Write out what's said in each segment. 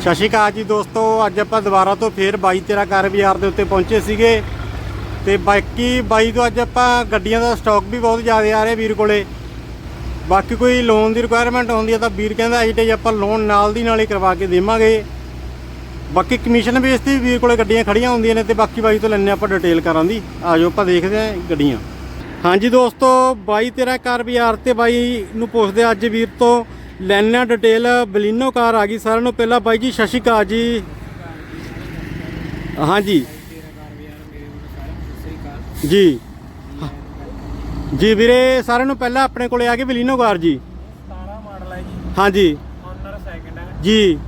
ਸਤਿ ਸ਼੍ਰੀ ਅਕਾਲ ਜੀ ਦੋਸਤੋ, ਅੱਜ ਆਪਾਂ ਦੁਬਾਰਾ ਤੋਂ ਫੇਰ 22 13 ਕਾਰ ਬਾਜ਼ਾਰ ਦੇ ਉੱਤੇ ਪਹੁੰਚੇ ਸੀਗੇ। ਤੇ ਬਾਕੀ ਬਾਈ ਤੋਂ ਅੱਜ ਆਪਾਂ ਗੱਡੀਆਂ ਦਾ ਸਟਾਕ ਵੀ ਬਹੁਤ ਜ਼ਿਆਦਾ ਆ ਰਿਹਾ ਵੀਰ ਕੋਲੇ। ਬਾਕੀ ਕੋਈ ਲੋਨ ਦੀ ਰਿਕੁਆਇਰਮੈਂਟ ਹੁੰਦੀ ਹੈ ਤਾਂ ਵੀਰ ਕਹਿੰਦਾ ਅਜੇ ਤੇ ਆਪਾਂ ਲੋਨ ਨਾਲ ਦੀ ਨਾਲ ਹੀ ਕਰਵਾ ਕੇ ਦੇਵਾਂਗੇ। ਬਾਕੀ ਕਮਿਸ਼ਨ ਬੇਸ ਤੇ ਵੀਰ ਕੋਲੇ ਗੱਡੀਆਂ ਖੜੀਆਂ ਹੁੰਦੀਆਂ ਨੇ ਤੇ ਬਾਕੀ ਬਾਈ ਤੋਂ ਲੈਣੇ ਆਪਾਂ ਡਿਟੇਲ ਕਰਾਂ ਦੀ। ਆਜੋ ਆਪਾਂ ਦੇਖਦੇ ਆਂ ਗੱਡੀਆਂ। ਹਾਂਜੀ ਦੋਸਤੋ 22 13 ਕਾਰ ਬਾਜ਼ਾਰ ਤੇ ਬਾਈ ਨੂੰ ਪੁੱਛਦੇ ਅੱਜ ਵੀਰ ਤੋਂ ਲੈਣਾ ਡਿਟੇਲ ਬਲੀਨੋ ਕਾਰ ਆ ਗਈ ਸਾਰਿਆਂ ਨੂੰ ਪਹਿਲਾਂ ਬਾਈ ਜੀ ਸਤਿ ਸ਼੍ਰੀ ਅਕਾਲ ਜੀ। ਹਾਂਜੀ। ਜੀ। ਜੀ ਵੀਰੇ ਸਾਰਿਆਂ ਨੂੰ ਪਹਿਲਾਂ ਆਪਣੇ ਕੋਲੇ ਆ ਗਏ ਬਲੀਨੋ ਕਾਰ ਜੀ। 17 ਮਾਡਲ ਹੈ ਜੀ। ਹਾਂਜੀ। ਓਨਰ ਸੈਕਿੰਡ ਹੈ ਜੀ।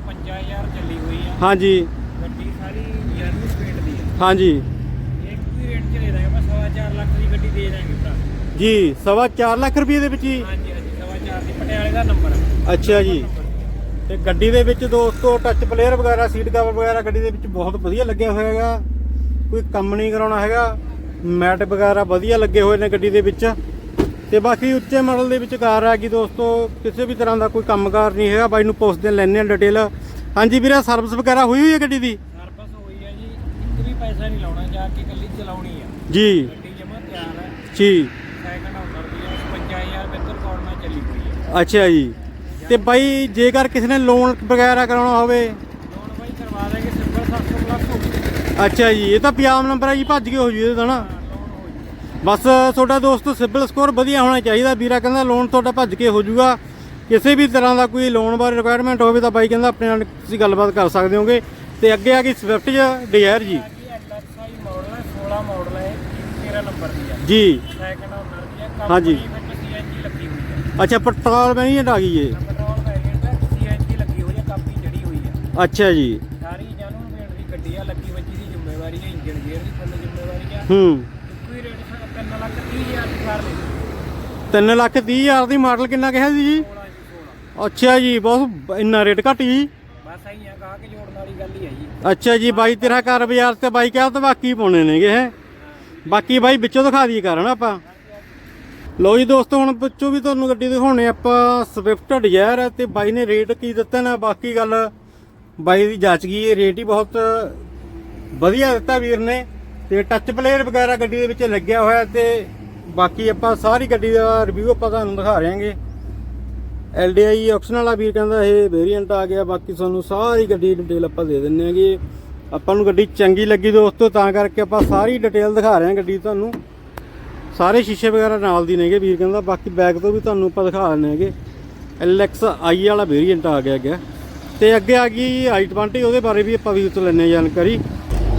55000 ਚੱਲੀ ਹੋਈ ਹੈ ਹਾਂਜੀ। ਗੱਡੀ ਸਾਰੀ ਯਾਰਵੀਂ ਸਪੀਡ ਦੀ ਹੈ ਹਾਂਜੀ। ਇੱਕ ਵੀ ਰੇਟ ਚ ਦੇ ਦਾਂਗੇ ਬਸ ਸਵਾ ਚਾਰ ਲੱਖ ਦੀ ਗੱਡੀ ਦੇ ਦਾਂਗੇ ਭਰਾ। ਜੀ ਸਵਾ 4 ਲੱਖ ਰੁਪਏ ਦੇ ਵਿੱਚ ਜੀ ਹਾਂਜੀ। ਪਟਿਆਲੇ ਦਾ ਨੰਬਰ ਹੈ ਅੱਛਾ ਜੀ। ਤੇ ਗੱਡੀ ਦੇ ਵਿੱਚ ਦੋਸਤੋ ਟੱਚ ਪਲੇਅਰ ਵਗੈਰਾ ਸੀਟ ਕਵਰ ਵਗੈਰਾ ਗੱਡੀ ਦੇ ਵਿੱਚ ਬਹੁਤ ਵਧੀਆ ਲੱਗਿਆ ਹੋਇਆ ਹੈਗਾ। ਕੋਈ ਕੰਮ ਨਹੀਂ ਕਰਾਉਣਾ ਹੈਗਾ। ਮੈਟ ਵਗੈਰਾ ਵਧੀਆ ਲੱਗੇ ਹੋਏ ਨੇ ਗੱਡੀ ਦੇ ਵਿੱਚ। ਤੇ ਬਾਕੀ ਉੱਚੇ ਮਾਡਲ ਦੇ ਵਿੱਚ ਕਾਰ ਆ ਗਈ ਦੋਸਤੋ। ਕਿਸੇ ਵੀ ਤਰ੍ਹਾਂ ਦਾ ਕੋਈ ਕੰਮਕਾਰ ਨਹੀਂ ਹੈਗਾ। ਬਾਈ ਨੂੰ ਪੁੱਛਦੇ ਲੈਣੇ ਆ ਡਿਟੇਲ ਹਾਂਜੀ ਵੀਰੇ ਸਰਵਿਸ ਵਗੈਰਾ ਹੋਈ ਹੋਈ ਹੈ ਗੱਡੀ ਦੀ? ਸਰਵਿਸ ਹੋਈ ਹੈ ਜੀ। ਇੱਕ ਵੀ ਪੈਸਾ ਨਹੀਂ ਲਾਉਣਾ ਜਾ ਕੇ ਕੱਲੀ ਚਲਾਉਣੀ ਹੈ ਜੀ। ਗੱਡੀ ਜਮਾ ਤਿਆਰ ਹੈ। ਜੀ। ਸੈਕਿੰਡ ਓਨਰ ਦੀ ਹੈ 55000 ਬਿੱਤਰ ਕੋਡ ਨਾਲ ਚੱਲੀ। ਅੱਛਾ ਜੀ। ਤੇ ਬਾਈ ਜੇਕਰ ਕਿਸੇ ਨੇ ਲੋਨ ਵਗੈਰਾ ਕਰਾਉਣਾ ਹੋਵੇ? ਲੋਨ ਬਾਈ ਕਰਵਾ ਦਾਂਗੇ ਸਿੰਪਲ 700 ਪਲੱਸ ਅੱਛਾ ਜੀ ਇਹ ਤਾਂ ਪੰਜਾਬ ਨੰਬਰ ਹੈ ਜੀ ਭੱਜ ਕੇ ਹੋ ਜੂ ਇਹਦੇ ਨਾ। ਜੀ ਬਸ ਤੁਹਾਡਾ ਦੋਸਤ ਸਿਬਿਲ ਸਕੋਰ ਵਧੀਆ ਹੋਣਾ ਚਾਹੀਦਾ। ਵੀਰਾ ਕਹਿੰਦਾ ਲੋਨ ਤੁਹਾਡਾ ਭੱਜ ਕੇ ਹੋ ਜਾਊਗਾ। ਕਿਸੇ ਵੀ ਤਰ੍ਹਾਂ ਦਾ ਕੋਈ ਲੋਨ ਬਾਰੇ ਰਿਕੁਆਇਰਮੈਂਟ ਹੋਵੇ ਤਾਂ ਬਾਈ ਕਹਿੰਦਾ ਆਪਣੇ ਨਾਲ ਤੁਸੀਂ ਗੱਲਬਾਤ ਕਰ ਸਕਦੇ ਹੋਗੇ। ਤੇ ਅੱਗੇ ਆ ਗਈ ਸਵਿਫਟ ਡਿਜ਼ਾਇਰ ਜੀ? ਜੀ। ਐਲਐਕਸਆਈ ਮਾਡਲ ਹੈ 16 ਮਾਡਲ ਹੈ 13 ਨੰਬਰ ਦੀ ਹੈ। ਜੀ ਸੈਕਿੰਡ ਓਨਰ ਦੀ ਹੈ ਹਾਂਜੀ। ਕੰਪਨੀ ਵਿੱਚ ਸੀਐਨਜੀ ਲੱਗੀ ਹੋਈ ਹੈ ਅੱਛਾ ਪੈਟਰੋਲ ਵੈਰੀਐਂਟ ਆ ਗਈ ਏ ਪੈਟਰੋਲ ਵੈਰੀਐਂਟ ਹੈ ਸੀਐਨਜੀ ਲੱਗੀ ਹੋਈ ਹੈ ਕਾਪੀ ਜੜੀ ਹੋਈ ਹੈ। ਅੱਛਾ ਜੀ। ਸਾਰੀ ਜਾਨੂੰ ਵੇਟ ਦੀ ਗੱਡੀ ਆ ਲੱਗੀ ਵੱਜੀ ਦੀ ਜ਼ਿੰਮੇਵਾਰੀ ਹੈ ਇੰਜਨ ਗੇਅਰ ਦੀ ਫੁੱਲ ਜ਼ਿੰਮੇਵਾਰੀ ਹੈ ਹੂੰ। ਹੀ ਰੇਟ 3 ਲੱਖ 30 ਹਜ਼ਾਰ ਦੀ ਕਾਰ ਲੈ 3 ਲੱਖ 30 ਹਜ਼ਾਰ ਦੀ ਮਾਡਲ ਕਿੰਨਾ ਕਿਹਾ ਸੀ ਜੀ? 16 ਜੀ 16 ਅੱਛਾ ਜੀ ਬਹੁਤ ਇੰਨਾ ਰੇਟ ਘੱਟ ਜੀ। ਬਸ ਆਈ ਆ ਕਹਾ ਕੇ ਜੋੜਨ ਵਾਲੀ ਗੱਲ ਹੀ ਹੈ ਜੀ। ਅੱਛਾ ਜੀ ਬਾਈ ਤੇਰਾ ਘਰ ਬਾਜ਼ਾਰ ਤੇ ਬਾਈ ਕਿਹਾ ਤਾਂ ਬਾਕੀ ਪਾਉਣੇ ਨੇਗੇ ਹੈ। ਬਾਕੀ ਬਾਈ ਵਿੱਚੋਂ ਦਿਖਾ ਦਈਏ ਕਾਰਨ ਆਪਾਂ? ਲੋ ਜੀ ਦੋਸਤੋ, ਹੁਣ ਵਿੱਚੋਂ ਵੀ ਤੁਹਾਨੂੰ ਗੱਡੀ ਦਿਖਾਉਣੇ ਆਪਾਂ ਸਵਿਫਟ ਡਿਜ਼ਾਇਰ ਹੈ ਤੇ ਬਾਈ ਨੇ ਰੇਟ ਕੀ ਦਿੱਤਾ ਨਾ, ਬਾਕੀ ਗੱਲ ਬਾਈ ਦੀ ਜਾਂਚ ਗਈ, ਇਹ ਰੇਟ ਹੀ ਬਹੁਤ ਵਧੀਆ ਦਿੱਤਾ ਵੀਰ ਨੇ। ਤੇ ਟੱਚ ਪਲੇਅਰ ਵਗੈਰਾ ਗੱਡੀ ਦੇ ਵਿੱਚ ਲੱਗਿਆ ਹੋਇਆ ਤੇ ਬਾਕੀ ਆਪਾਂ ਸਾਰੀ ਗੱਡੀ ਦਾ ਰਿਵਿਊ ਆਪਾਂ ਤੁਹਾਨੂੰ ਦਿਖਾ ਰਹੇ ਹਾਂਗੇ ਐਲਡੀਆਈ ਆਪਸ਼ਨ ਵਾਲਾ ਵੀਰ ਕਹਿੰਦਾ ਇਹ ਵੇਰੀਐਂਟ ਆ ਗਿਆ, ਬਾਕੀ ਤੁਹਾਨੂੰ ਸਾਰੀ ਗੱਡੀ ਡਿਟੇਲ ਆਪਾਂ ਦੇ ਦਿੰਨੇ ਆਗੇ। ਆਪਾਂ ਨੂੰ ਗੱਡੀ ਚੰਗੀ ਲੱਗੀ ਦੋਸਤੋ, ਤਾਂ ਕਰਕੇ ਆਪਾਂ ਸਾਰੀ ਡਿਟੇਲ ਦਿਖਾ ਰਹੇ ਹਾਂ ਗੱਡੀ ਤੁਹਾਨੂੰ। ਸਾਰੇ ਸ਼ੀਸ਼ੇ ਵਗੈਰਾ ਨਾਲ ਦੀ ਨੇਗੇ ਵੀਰ ਕਹਿੰਦਾ, ਬਾਕੀ ਬੈਕ ਤੋਂ ਵੀ ਤੁਹਾਨੂੰ ਆਪਾਂ ਦਿਖਾ ਦਿੰਨੇ ਹੈਗੇ। ਐਲਐਕਸ ਆਈ ਵਾਲਾ ਵੇਰੀਐਂਟ ਆ ਗਿਆ ਗਿਆ ਤੇ ਅੱਗੇ ਆ ਗਈ i20 ਉਹਦੇ ਬਾਰੇ ਵੀ ਆਪਾਂ ਵੀਰ ਤੋਂ ਲੈਣੇ ਜਾਣਕਾਰੀ।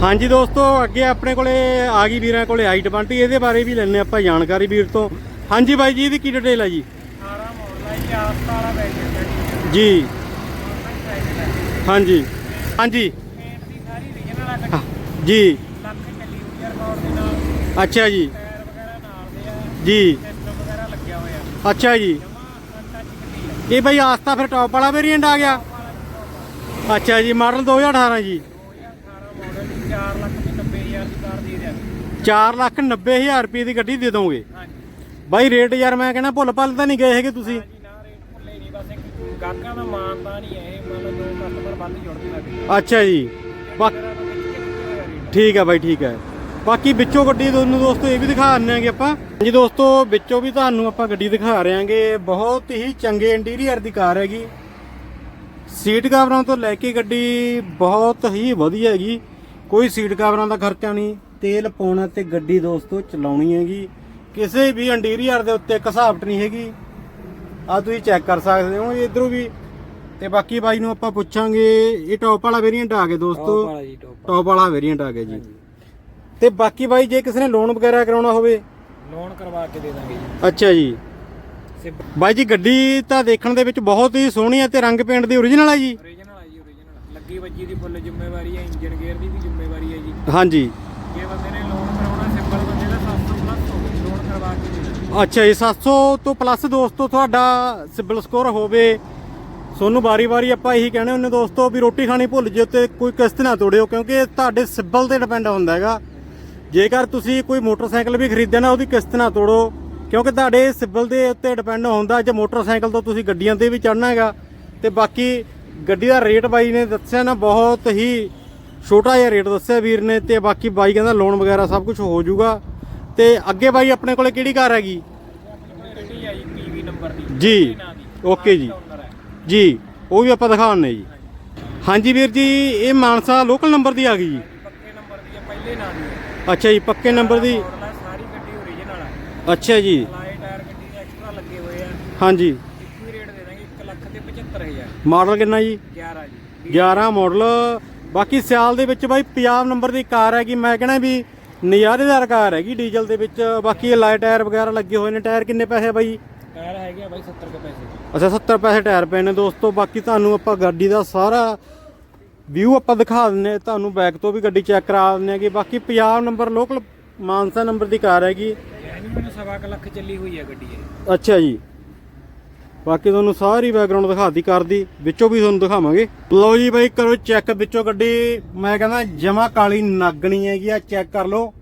ਹਾਂਜੀ ਦੋਸਤੋ, ਅੱਗੇ ਆਪਣੇ ਕੋਲੇ ਆ ਗਈ ਵੀਰਾਂ ਕੋਲੇ i20 ਇਹਦੇ ਬਾਰੇ ਵੀ ਲੈਣੇ ਆਪਾਂ ਜਾਣਕਾਰੀ ਵੀਰ ਤੋਂ। ਹਾਂਜੀ ਬਾਈ ਜੀ, ਇਹਦੀ ਕੀ ਡਿਟੇਲ ਹੈ ਜੀ? 18 ਮਾਡਲ ਹੈ ਜੀ। ਆਸਤਾ ਵਾਲਾ ਵੈਰੀਐਂਟ ਜੀ ਹਾਂਜੀ। ਹਾਂਜੀ। ਜੀ ਲੱਖ ਚੱਲੀ ਹੋਈ ਹੈ ਦੇ ਨਾਲ ਅੱਛਾ ਜੀ। ਜੀ। ਸਿਸਟਮ ਵਗੈਰਾ ਲੱਗਿਆ ਹੋਇਆ ਅੱਛਾ ਜੀ। ਜਮਾ ਟੱਚ ਗੱਡੀ ਹੈ ਇਹ ਬਈ ਆਸਤਾ ਫਿਰ ਟੌਪ ਵਾਲਾ ਵੇਰੀਐਂਟ ਆ ਗਿਆ। ਅੱਛਾ ਜੀ ਮਾਡਲ 2018 ਜੀ 2018 ਮਾਡਲ ਦੀ 4 ਲੱਖ ਤੇ 90000 ਦੀ ਕਾਰ ਦੇ ਦਿਆ 4 ਲੱਖ 90 ਹਜ਼ਾਰ ਰੁਪਏ ਦੀ ਗੱਡੀ ਦੇ ਦੋਗੇ। ਬਾਈ ਰੇਟ ਯਾਰ ਮੈਂ ਕਹਿੰਦਾ ਭੁੱਲ ਭੱਲ ਤਾਂ ਨਹੀਂ ਗਏ ਹੈਗੇ ਤੁਸੀਂ। ਗਾਹਕਾਂ ਦਾ ਮਾਨਤਾ ਨਹੀਂ ਹੈ ਮੰਨ ਲਓ ਕਸਟਮਰ ਵੱਧ ਜੁੜਦੇ ਲੱਗੇ ਅੱਛਾ ਜੀ। ਬਾ ਠੀਕ ਹੈ ਬਾਈ, ਠੀਕ ਹੈ ਬਾਕੀ ਵਿੱਚੋਂ ਗੱਡੀ ਤੁਹਾਨੂੰ ਦੋਸਤੋ ਇਹ ਵੀ ਦਿਖਾ ਆਂਗੇ ਆਪਾਂ। ਜੀ ਦੋਸਤੋ ਵਿੱਚੋਂ ਵੀ ਤੁਹਾਨੂੰ ਆਪਾਂ ਗੱਡੀ ਦਿਖਾ ਰਹੇ ਆਂਗੇ ਬਹੁਤ ਹੀ ਚੰਗੇ ਇੰਟੀਰੀਅਰ ਦੀ ਕਾਰ ਹੈਗੀ। ਸੀਟ ਕਵਰਾਂ ਤੋਂ ਲੈ ਕੇ ਗੱਡੀ ਬਹੁਤ ਹੀ ਵਧੀਆ ਹੈਗੀ। ਕੋਈ ਸੀਟ ਕਵਰਾਂ ਦਾ ਖਰਚਾ ਨਹੀਂ। ਤੇਲ ਪਾਉਣਾ ਤੇ ਗੱਡੀ ਦੋਸਤੋ ਚਲਾਉਣੀ ਹੈਗੀ। ਕਿਸੇ ਵੀ ਇੰਟੀਰੀਅਰ ਦੇ ਉੱਤੇ ਘਸਾਵਟ ਨਹੀਂ ਹੈਗੀ। ਆ ਤੁਸੀਂ ਚੈੱਕ ਕਰ ਸਕਦੇ ਹੋ ਇਧਰੋਂ ਵੀ। ਤੇ ਬਾਕੀ ਬਾਈ ਨੂੰ ਆਪਾਂ ਪੁੱਛਾਂਗੇ ਇਹ ਟੌਪ ਵਾਲਾ ਵੇਰੀਐਂਟ ਆ ਗਿਆ ਦੋਸਤੋ। ਟੌਪ ਵਾਲਾ ਵੇਰੀਐਂਟ ਆ ਗਿਆ ਜੀ। ਤੇ ਬਾਕੀ ਬਾਈ ਜੇ ਕਿਸੇ ਨੇ ਲੋਨ ਵਗੈਰਾ ਕਰਾਉਣਾ ਹੋਵੇ? ਲੋਨ ਕਰਵਾ ਕੇ ਦੇ ਦਾਂਗੇ ਜੀ। ਅੱਛਾ ਜੀ। ਬਾਈ ਜੀ ਗੱਡੀ ਤਾਂ ਦੇਖਣ ਦੇ ਵਿੱਚ ਬਹੁਤ ਹੀ ਸੋਹਣੀ ਹੈ ਤੇ ਰੰਗ ਪੇਂਟ ਦੀ ਓਰੀਜਨਲ ਹੈ ਜੀ? ਓਰੀਜਨਲ ਹੈ ਜੀ ਓਰੀਜਨਲ ਲੱਗੀ ਵੱਜੀ ਦੀ ਫੁੱਲ ਜ਼ਿੰਮੇਵਾਰੀ ਹੈ ਇੰਜਨ ਗੇਅਰ ਦੀ ਵੀ ਜ਼ਿੰਮੇਵਾਰੀ ਹੈ ਜੀ। ਹਾਂਜੀ। ਜੇ ਬੰਦੇ ਨੇ ਲੋਨ ਕਰਾਉਣਾ ਸਿੰਪਲ ਬੰਦੇ ਦਾ 700 ਪਲੱਸ ਹੋ ਗਈ ਲੋਨ ਕਰਵਾ ਕੇ ਦੇ ਦਾਂਗੇ। ਅੱਛਾ ਜੀ 700 ਤੋਂ ਪਲੱਸ ਦੋਸਤੋ ਤੁਹਾਡਾ ਸਿਬਲ ਸਕੋਰ ਹੋਵੇ। ਸੋਨੂੰ ਵਾਰੀ-ਵਾਰੀ ਆਪਾਂ ਇਹੀ ਕਹਿੰਦੇ ਹੁੰਨੇ ਦੋਸਤੋ ਵੀ ਰੋਟੀ ਖਾਣੀ ਭੁੱਲ ਜਿਓ ਤੇ ਕੋਈ ਕਿਸ਼ਤ ਨਾ ਤੋੜਿਓ ਕਿਉਂਕਿ ਇਹ ਤੁਹਾਡੇ ਸਿਬਲ ਤੇ ਡਿਪੈਂਡ ਹੁੰਦਾ ਹੈਗਾ। ਜੇਕਰ ਤੁਸੀਂ ਕੋਈ ਮੋਟਰਸਾਈਕਲ ਵੀ ਖਰੀਦਿਆ ਨਾ, ਉਹਦੀ ਕਿਸ਼ਤ ਨਾ ਤੋੜੋ, ਕਿਉਂਕਿ ਤੁਹਾਡੇ ਸਿਬਲ ਦੇ ਉੱਤੇ ਡਿਪੈਂਡ ਹੁੰਦਾ ਜੇ ਮੋਟਰਸਾਈਕਲ ਤੋਂ ਤੁਸੀਂ ਗੱਡੀਆਂ ਤੇ ਵੀ ਚੜਨਾ ਹੈਗਾ। ਤੇ ਬਾਕੀ ਗੱਡੀ ਦਾ ਰੇਟ ਬਾਈ ਨੇ ਦੱਸਿਆ ਨਾ, ਬਹੁਤ ਹੀ ਛੋਟਾ ਜਿਹਾ ਰੇਟ ਦੱਸਿਆ ਵੀਰ ਨੇ, ਤੇ ਬਾਕੀ ਬਾਈ ਕਹਿੰਦਾ ਲੋਨ ਵਗੈਰਾ ਸਭ ਕੁਝ ਹੋ ਜਾਊਗਾ। ਤੇ ਅੱਗੇ ਬਾਈ ਆਪਣੇ ਕੋਲੇ ਕਿਹੜੀ ਕਾਰ ਹੈਗੀ? ਜੀ, ਓਕੇ ਜੀ। ਜੀ, ਉਹ ਵੀ ਆਪਾਂ ਦਿਖਾਉਣੇ ਜੀ। ਹਾਂਜੀ ਵੀਰ ਜੀ, ਇਹ ਮਾਨਸਾ ਲੋਕਲ ਨੰਬਰ ਦੀ ਆ ਗਈ ਜੀ ਪੱਕੇ ਨੰਬਰ ਦੀ ਹੈ ਪਹਿਲੇ ਨਾਂ ਦੀ ਹੈ ਅੱਛਾ ਜੀ ਪੱਕੇ ਨੰਬਰ ਦੀ? ਸਾਰੀ ਗੱਡੀ ਓਰੀਜਨਲ ਹੈ ਅੱਛਾ ਜੀ। ਲਾਏ ਟਾਇਰ ਗੱਡੀ ਦੇ ਐਕਸਟਰਾ ਲੱਗੇ ਹੋਏ ਆ। ਹਾਂਜੀ। ਇੱਕੋ ਹੀ ਰੇਟ ਦੇ ਦਾਂਗੇ 1 ਲੱਖ ਤੇ 75000 ਮਾਡਲ ਕਿੰਨਾ ਜੀ? 11 ਜੀ। 11 ਮਾਡਲ ਬਾਕੀ ਸਿਆਲ ਦੇ ਵਿੱਚ ਬਾਈ ਪੰਜਾਬ ਨੰਬਰ ਦੀ ਕਾਰ ਹੈਗੀ। ਮੈਂ ਕਹਿੰਦਾ ਵੀ ਨਜ਼ਾਰੇਦਾਰ ਕਾਰ ਹੈਗੀ ਡੀਜ਼ਲ ਦੇ ਵਿੱਚ। ਬਾਕੀ ਇਹ ਲਾਈਟ ਟਾਇਰ ਵਗੈਰਾ ਲੱਗੇ ਹੋਏ ਨੇ। ਟਾਇਰ ਕਿੰਨੇ ਪੈਸੇ ਬਾਈ? ਟਾਇਰ ਹੈਗੇ ਆ ਬਾਈ 70 ਕੇ ਪੈਸੇ। ਅੱਛਾ 70 ਪੈਸੇ ਟਾਇਰ ਪਏ ਨੇ ਦੋਸਤੋ। ਬਾਕੀ ਤੁਹਾਨੂੰ ਆਪਾਂ ਗੱਡੀ ਦਾ ਸਾਰਾ ਵਿਊ ਆਪਾਂ ਦਿਖਾ ਦਿੰਨੇ ਆ, ਤੁਹਾਨੂੰ ਬੈਕ ਤੋਂ ਵੀ ਗੱਡੀ ਚੈੱਕ ਕਰਾ ਦਿੰਨੇ ਆ ਕਿ ਬਾਕੀ Punjab number local Mansa number ਦੀ ਕਾਰ ਹੈਗੀ। ਮੈਨੂੰ ਸਵਾ ਲੱਖ ਚੱਲੀ ਹੋਈ ਹੈ ਗੱਡੀ ਇਹ। ਅੱਛਾ ਜੀ। ਬਾਕੀ ਤੁਹਾਨੂੰ ਸਾਰੀ ਬੈਕਗ੍ਰਾਉਂਡ ਦਿਖਾਤੀ ਕਰਦੀ ਵਿੱਚੋਂ ਵੀ ਤੁਹਾਨੂੰ ਦਿਖਾਵਾਂਗੇ। ਲਓ ਜੀ ਬਾਈ ਕਰੋ ਚੈੱਕ ਵਿੱਚੋਂ ਗੱਡੀ। ਮੈਂ ਕਹਿੰਦਾ ਜਮਾ ਕਾਲੀ ਨਾਗਣੀ ਹੈਗੀ ਆ ਚੈੱਕ ਕਰ ਲਓ।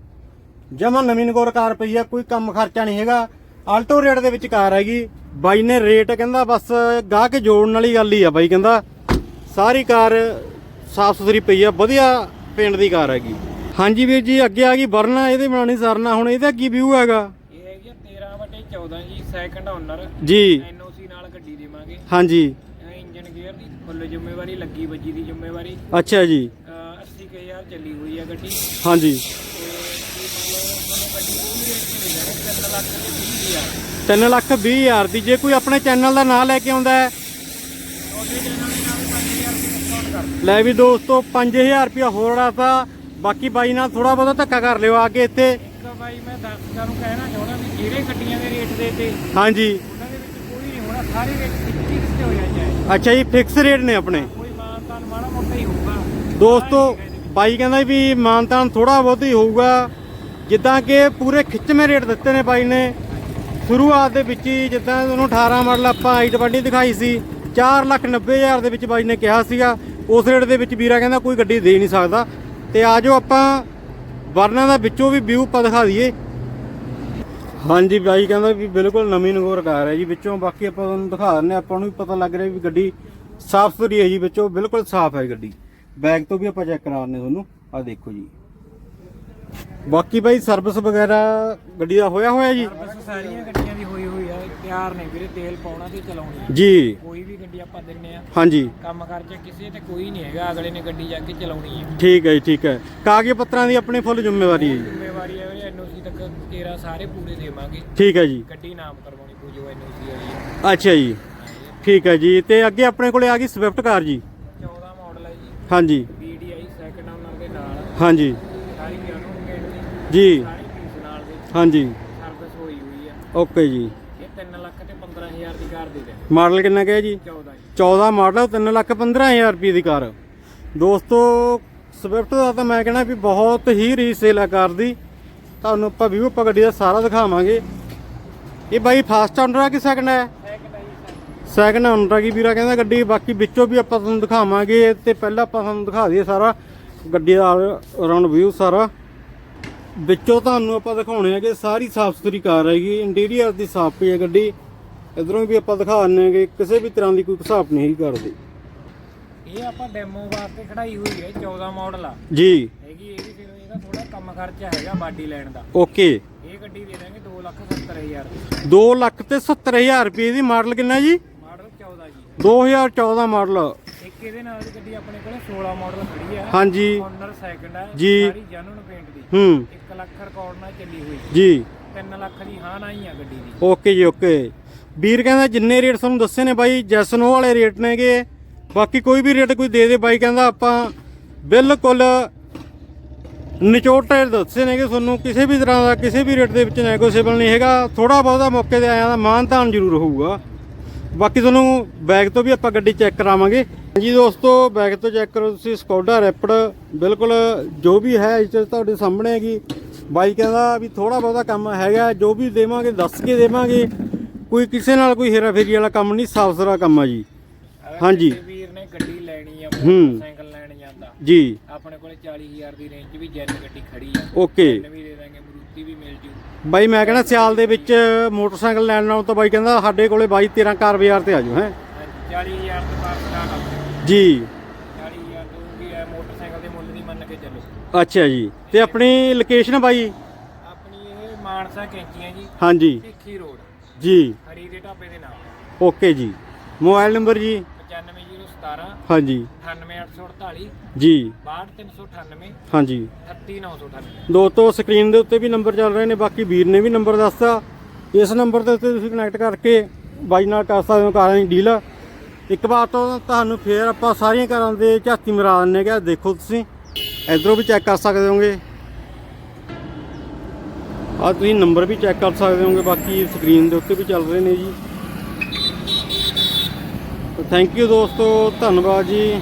ਜਮਾ ਨਵੀਂ ਨਗੋਰ ਕਾਰ ਪਈ ਆ ਕੋਈ ਕੰਮ ਖਰਚਾ ਨਹੀਂ ਹੈਗਾ। ਆਲਟੋ ਰੇਟ ਦੇ ਵਿੱਚ ਕਾਰ ਹੈਗੀ। ਬਾਈ ਨੇ ਰੇਟ ਕਹਿੰਦਾ ਬਸ ਗਾਹ ਕੇ ਜੋੜਨ ਵਾਲੀ ਗੱਲ ਹੀ ਆ ਬਾਈ ਕਹਿੰਦਾ। ਸਾਰੀ ਕਾਰ ਸਾਫ਼ ਸੁਥਰੀ ਪਈ ਆ ਵਧੀਆ ਪਿੰਡ ਦੀ ਕਾਰ ਹੈਗੀ। ਹਾਂਜੀ ਵੀਰ ਜੀ ਅੱਗੇ ਆ ਗਈ ਵਰਨਾ ਇਹਦੇ ਬਣਾਣੀ ਸਰਨਾ ਹੁਣ ਇਹਦਾ ਕੀ ਵਿਊ ਹੈਗਾ? ਇਹ ਹੈਗੀ ਆ 13 ਵਟੇ 14 ਜੀ ਸੈਕੰਡ ਓਨਰ ਜੀ। ਐਨਓਸੀ ਨਾਲ ਗੱਡੀ ਦੇਵਾਂਗੇ। ਹਾਂਜੀ। ਇੰਜਨ ਗੇਅਰ ਦੀ ਫੁੱਲ ਜ਼ਿੰਮੇਵਾਰੀ ਲੱਗੀ ਵੱਜੀ ਦੀ ਜ਼ਿੰਮੇਵਾਰੀ। ਅੱਛਾ ਜੀ। 80000 ਚੱਲੀ ਹੋਈ ਹੈ ਗੱਡੀ। ਤੇ ਹਾਂਜੀ ਕੀ ਮੰਨ ਲਓ ਤੁਹਾਨੂੰ ਗੱਡੀ 3 ਪੂਰੀ ਰੇਟ ਤੇ ਮਿਲ ਜਾਣੀ 3 ਲੱਖ 20 ਹਜ਼ਾਰ। ਲੱਖ 20 ਹਜ਼ਾਰ ਦੀ ਜੇ ਕੋਈ ਆਪਣੇ ਚੈਨਲ ਦਾ ਨਾਮ ਲੈ ਕੇ ਆਉਂਦਾ ਹੈ ਲੈ ਵੀ ਦੋਸਤੋ 5000 ਰੁਪਇਆ ਹੋਰ ਰਾਤਾ ਬਾਕੀ ਬਾਈ ਨਾਲ ਥੋੜਾ ਬਹੁਤਾ ਧੱਕਾ ਕਰ ਲਿਓ ਆ ਕੇ ਇੱਥੇ। ਇੱਕ ਬਾਈ ਮੈਂ ਦਰਸ਼ਕਾਂ ਨੂੰ ਕਹਿਣਾ ਚਾਹੁੰਦਾ ਵੀ ਜਿਹੜੇ ਗੱਡੀਆਂ ਦੇ ਰੇਟ ਦੇ ਤੇ ਹਾਂਜੀ। ਉਹਨਾਂ ਦੇ ਵਿੱਚ ਕੋਈ ਨਹੀਂ ਹੋਣਾ ਸਾਰੇ ਰੇਟ ਫਿਕਸ ਤੇ ਹੋ ਜਾਏ ਅੱਛਾ ਜੀ ਫਿਕਸ ਰੇਟ ਨੇ ਆਪਣੇ। ਕੋਈ ਮਾਨਤਾਨ ਮਾੜਾ ਮੋਟਾ ਹੀ ਹੋਊਗਾ। ਦੋਸਤੋ ਬਾਈ ਕਹਿੰਦਾ ਵੀ ਮਾਨਤਾਨ ਥੋੜਾ ਬਹੁਤ ਹੀ ਹੋਊਗਾ। ਜਿੱਦਾਂ ਕਿ ਪੂਰੇ ਖਿੱਚਵੇਂ ਰੇਟ ਦਿੱਤੇ ਨੇ ਬਾਈ ਨੇ। ਸ਼ੁਰੂਆਤ ਦੇ ਵਿੱਚ ਹੀ ਜਿੱਦਾਂ ਤੁਹਾਨੂੰ 18 ਮਾਡਲ ਆਪਾਂ i20 ਦਿਖਾਈ ਸੀ। 490000 ਦੇ ਵਿੱਚ ਬਾਈ ਨੇ ਕਿਹਾ ਸੀਗਾ। ਉਸ ਰੇਟ ਦੇ ਵਿੱਚ ਵੀਰਾ ਕਹਿੰਦਾ ਕੋਈ ਗੱਡੀ ਦੇ ਨਹੀਂ ਸਕਦਾ। ਤੇ ਆਜੋ ਆਪਾਂ ਵਰਨਾ ਦਾ ਵਿੱਚੋਂ ਵੀ ਵਿਊ ਆਪਾਂ ਦਿਖਾ ਦਈਏ। ਹਾਂਜੀ ਬਾਈ ਕਹਿੰਦਾ ਵੀ ਬਿਲਕੁਲ ਨਵੀਂ ਨਗੋਰ ਕਾਰ ਹੈ ਜੀ ਵਿੱਚੋਂ ਬਾਕੀ ਆਪਾਂ ਤੁਹਾਨੂੰ ਦਿਖਾ ਦਿੰਦੇ ਹਾਂ, ਆਪਾਂ ਨੂੰ ਵੀ ਪਤਾ ਲੱਗ ਰਿਹਾ ਵੀ ਗੱਡੀ ਸਾਫ਼ ਸੁਥਰੀ ਹੈ ਜੀ ਵਿੱਚੋਂ ਬਿਲਕੁਲ ਸਾਫ਼ ਹੈ ਗੱਡੀ। ਬੈਗ ਤੋਂ ਵੀ ਆਪਾਂ ਚੈੱਕ ਕਰਾ ਦਿੰਦੇ ਤੁਹਾਨੂੰ। ਆ ਦੇਖੋ ਜੀ। ਬਾਕੀ ਬਾਈ ਸਰਵਿਸ ਵਗੈਰਾ ਗੱਡੀ ਦਾ ਹੋਇਆ ਹੋਇਆ ਜੀ? ਸਾਰੀਆਂ ਗੱਡੀਆਂ ਦੀ ਹੋਈ ਹੋਈ ਆ ਤਿਆਰ ਨੇ ਵੀਰੇ ਤੇਲ ਪਾਉਣਾ ਤੇ ਚਲਾਉਣੀ ਆ। ਜੀ। ਕੋਈ ਵੀ ਗੱਡੀ ਆਪਾਂ ਦਿੰਨੇ ਆ। ਹਾਂਜੀ। ਕੰਮ ਖਰਚਾ ਕਿਸੇ ਤੇ ਕੋਈ ਨਹੀਂ ਹੈਗਾ ਅਗਲੇ ਨੇ ਗੱਡੀ ਜਾ ਕੇ ਚਲਾਉਣੀ ਹੈ ਠੀਕ ਹੈ ਜੀ ਠੀਕ ਹੈ। ਕਾਗਜ਼ ਪੱਤਰਾਂ ਦੀ ਆਪਣੀ ਫੁੱਲ ਜ਼ਿੰਮੇਵਾਰੀ ਹੈ ਜੀ। ਜ਼ਿੰਮੇਵਾਰੀ ਹੈ ਵੀਰੇ ਐਨਓਸੀ ਤੱਕ ਤੇਰਾ ਸਾਰੇ ਪੂਰੇ ਦੇਵਾਂਗੇ। ਠੀਕ ਹੈ ਜੀ। ਗੱਡੀ ਨਾਮ ਕਰਵਾਉਣੀ ਪਊ ਜੋ ਐਨਓਸੀ ਵਾਲੀ ਹੈ ਅੱਛਾ ਜੀ। ਠੀਕ ਹੈ ਜੀ ਤੇ ਅੱਗੇ ਆਪਣੇ ਕੋਲੇ ਆ ਗਈ ਸਵਿਫਟ ਕਾਰ ਜੀ। 14 ਮਾਡਲ ਹੈ ਜੀ। ਹਾਂਜੀ। BDI ਸੈਕੰਡ ਓਨਰ ਦੇ ਨਾਲ। ਹਾਂਜੀ। ਸਾਰੀ ਜੀ। ਸਾਰੀ ਫੀਸ ਨਾਲ ਦੇ ਹਾਂਜੀ। ਸਰਵਿਸ ਹੋਈ ਹੋਈ ਹੈ ਓਕੇ ਜੀ। ਇਹ 3 ਲੱਖ ਤੇ 15000 ਦੀ ਕਾਰ ਦੇ ਦੇ ਮਾਡਲ ਕਿੰਨਾ ਕਿਹਾ ਜੀ? 14 ਜੀ। 14 ਮਾਡਲ 3 ਲੱਖ 15000 ਰੁਪਏ ਦੀ ਕਾਰ। ਦੋਸਤੋ ਸਵਿਫਟ ਦਾ ਤਾਂ ਮੈਂ ਕਹਿਣਾ ਵੀ ਬਹੁਤ ਹੀ ਰੀਸੇਲ ਹੈ ਕਾਰ ਦੀ। ਤੁਹਾਨੂੰ ਆਪਾਂ ਵੀਊ ਆਪਾਂ ਗੱਡੀ ਦਾ ਸਾਰਾ ਦਿਖਾਵਾਂਗੇ। ਇਹ ਬਾਈ ਫਾਸਟ ਓਨਰ ਆ ਕਿ ਸੈਕੰਡ ਹੈ ਸੈਕੰਡ ਓਨਰ ਆ ਕੀ ਵੀਰਾ ਕਹਿੰਦਾ ਗੱਡੀ ਬਾਕੀ ਵਿੱਚੋਂ ਵੀ ਆਪਾਂ ਤੁਹਾਨੂੰ ਦਿਖਾਵਾਂਗੇ। ਤੇ ਪਹਿਲਾਂ ਆਪਾਂ ਤੁਹਾਨੂੰ ਦਿਖਾ ਦਈਏ ਸਾਰਾ। ਗੱਡੀ ਦਾ ਅਰਾਊਂਡ ਵਿਊ ਸਾਰਾ। ਵਿੱਚੋਂ ਤੁਹਾਨੂੰ ਆਪਾਂ ਦਿਖਾਉਣੇ ਆ ਕਿ ਸਾਰੀ ਸਾਫ਼ ਸੁਥਰੀ ਕਾਰ ਹੈਗੀ ਇੰਟੀਰੀਅਰ ਦੀ ਸਾਫ਼ ਪਈ ਹੈ ਗੱਡੀ। ਇਧਰੋਂ ਵੀ ਆਪਾਂ ਦਿਖਾ ਕਿ ਕਿਸੇ ਵੀ ਤਰ੍ਹਾਂ ਦੀ ਕੋਈ ਘਸਾਪ ਨਹੀਂ ਹੈਗੀ ਕਰਦੀ ਇਹ ਆਪਾਂ ਡੈਮੋ ਵਾਸਤੇ ਖੜਾਈ ਹੋਈ ਹੈ 14 ਮਾਡਲ ਆ। ਜੀ। ਹੈਗੀ ਇਹ ਵੀ ਫਿਰ ਇਹਦਾ ਥੋੜਾ ਕੰਮ ਖਰਚਾ ਹੈਗਾ ਬਾਡੀ ਲੈਣ ਦਾ। ਓਕੇ। ਇਹ ਗੱਡੀ ਦੇ ਦਾਂਗੇ 270000 ਦੀ। 2 ਲੱਖ ਤੇ 70000 ਰੁਪਏ ਦੀ ਮਾਡਲ ਕਿੰਨਾ ਜੀ? ਮਾਡਲ 14 ਜੀ। 2014 ਮਾਡਲ। ਇੱਕ ਇਹਦੇ ਨਾਲ ਦੀ ਗੱਡੀ ਆਪਣੇ ਕੋਲੇ 16 ਮਾਡਲ ਖੜੀ ਆ। ਹਾਂਜੀ। ਓਨਰ ਸੈਕੰਡ ਹੈ ਜੀ। ਸਾਰੀ ਜੈਨੂਨ ਪੇਂਟ ਦੀ। ਹੂੰ। 1 ਲੱਖ ਰਿਕਾਰਡ ਨਾਲ ਚੱਲੀ ਹੋਈ। ਜੀ। 3 ਲੱਖ ਦੀ ਹਾਂ ਨਾ ਹੀ ਆ ਗੱਡੀ ਦੀ। ਓਕੇ ਜੀ ਓਕੇ। ਵੀਰ ਕਹਿੰਦਾ ਜਿੰਨੇ ਰੇਟ ਤੁਹਾਨੂੰ ਦੱਸੇ ਨੇ ਬਾਈ ਜੈਸਨੋ ਵਾਲੇ ਰੇਟ ਨੇਗੇ। ਬਾਕੀ ਕੋਈ ਵੀ ਰੇਟ ਕੋਈ ਦੇ ਦੇ ਬਾਈ ਕਹਿੰਦਾ ਆਪਾਂ ਬਿਲਕੁਲ ਨਿਚੋੜ ਰੇਟ ਦੱਸੇ ਨੇਗੇ ਤੁਹਾਨੂੰ। ਕਿਸੇ ਵੀ ਤਰ੍ਹਾਂ ਦਾ ਕਿਸੇ ਵੀ ਰੇਟ ਦੇ ਵਿੱਚ ਨੈਗੋਸ਼ੀਏਬਲ ਨਹੀਂ ਹੈਗਾ। ਥੋੜਾ ਬਹੁਤਾ ਮੌਕੇ ਤੇ ਆਇਆ ਦਾ ਮਾਨਤਾਨ ਜ਼ਰੂਰ ਹੋਊਗਾ। ਬਾਕੀ ਤੁਹਾਨੂੰ ਬੈਗ ਤੋਂ ਵੀ ਆਪਾਂ ਗੱਡੀ ਚੈੱਕ ਕਰਾਵਾਂਗੇ। ਜੀ ਦੋਸਤੋ ਬੈਗ ਤੋਂ ਚੈੱਕ ਕਰੋ ਤੁਸੀਂ ਸਕੋਡਾ ਰੈਪਿਡ ਬਿਲਕੁਲ ਜੋ ਵੀ ਹੈ ਇਸ ਤੁਹਾਡੇ ਸਾਹਮਣੇ ਹੈਗੀ। ਬਾਈ ਕਹਿੰਦਾ ਵੀ ਥੋੜਾ ਬਹੁਤਾ ਕੰਮ ਹੈਗਾ ਜੋ ਵੀ ਦੇਵਾਂਗੇ ਦੱਸ ਕੇ ਦੇਵਾਂਗੇ। ਕੋਈ ਕਿਸੇ ਨਾਲ ਕੋਈ ਹੇਰਾ ਫੇਰੀ ਵਾਲਾ ਕੰਮ ਨਹੀਂ ਸਾਫ਼ ਸੁਥਰਾ ਕੰਮ ਆ ਜੀ। ਹਾਂਜੀ। ਵੀਰ ਨੇ ਗੱਡੀ ਲੈਣੀ ਆ। ਮੋਟਰਸਾਈਕਲ ਲੈਣ ਜਾਂਦਾ। ਜੀ। ਆਪਣੇ ਕੋਲੇ 40000 ਦੀ ਰੇਂਜ ਵੀ ਜੈਨ ਗੱਡੀ ਖੜੀ ਆ। ਓਕੇ। ਵੀ ਦੇ ਦਾਂਗੇ ਮਰੂਤੀ ਵੀ ਬਾਈ ਮੈਂ ਕਹਿੰਦਾ ਸਿਆਲ ਦੇ ਵਿੱਚ ਮੋਟਰਸਾਈਕਲ ਲੈਣ ਨਾਲੋਂ ਤਾਂ ਬਾਈ ਕਹਿੰਦਾ ਸਾਡੇ ਕੋਲੇ 22 13 ਕਾਰ ਬਾਜ਼ਾਰ ਤੇ ਆ ਜਾਓ ਹੈ। ਹਾਂਜੀ 40000 ਤੋਂ ਬਾਅਦ ਸਟਾਰਟ ਆ। ਜੀ। 40000 ਜੋ ਵੀ ਹੈ ਮੋਟਰਸਾਈਕਲ ਦੇ ਮੁੱਲ ਦੀ ਮੰਨ ਕੇ ਚੱਲੋ। ਅੱਛਾ ਜੀ। ਤੇ ਆਪਣੀ ਲੋਕੇਸ਼ਨ ਬਾਈ? ਆਪਣੀ ਇਹ ਮਾਨਸਾ ਕੈਂਚੀਆਂ ਜੀ। ਹਾਂਜੀ। ਭਿੱਖੀ ਰੋਡ। ਜੀ। ਹਰੀ ਦੇ ਢਾਬੇ ਦੇ ਨਾਲ। ਓਕੇ ਜੀ। ਮੋਬਾਈਲ ਨੰਬਰ ਜੀ? 95017 ਹਾਂਜੀ। 98848 ਜੀ। 62398 ਹਾਂਜੀ। 30998 ਦੋਸਤੋ ਸਕਰੀਨ ਦੇ ਉੱਤੇ ਵੀ ਨੰਬਰ ਚੱਲ ਰਹੇ ਨੇ ਬਾਕੀ ਵੀਰ ਨੇ ਵੀ ਨੰਬਰ ਦੱਸਤਾ। ਇਸ ਨੰਬਰ ਦੇ ਉੱਤੇ ਤੁਸੀਂ ਕਨੈਕਟ ਕਰਕੇ ਬਾਈ ਨਾਲ ਕਰ ਸਕਦੇ ਹੋ ਕਾਰਾਂ ਦੀ ਡੀਲ ਇੱਕ ਵਾਰ ਤੋਂ ਤੁਹਾਨੂੰ ਫੇਰ ਆਪਾਂ ਸਾਰੀਆਂ ਕਾਰਾਂ ਦੇ ਝਾਤੀ ਮਰਾ ਦਿੰਨੇ ਕਿ ਦੇਖੋ ਤੁਸੀਂ ਇਧਰੋਂ ਵੀ ਚੈੱਕ ਕਰ ਸਕਦੇ ਹੋਗੇ। ਆ ਤੁਸੀਂ ਨੰਬਰ ਵੀ ਚੈੱਕ ਕਰ ਸਕਦੇ ਹੋਗੇ ਬਾਕੀ ਸਕਰੀਨ ਦੇ ਉੱਤੇ ਵੀ ਚੱਲ ਰਹੇ ਨੇ ਜੀ। ਥੈਂਕ ਯੂ ਦੋਸਤੋ ਧੰਨਵਾਦ ਜੀ।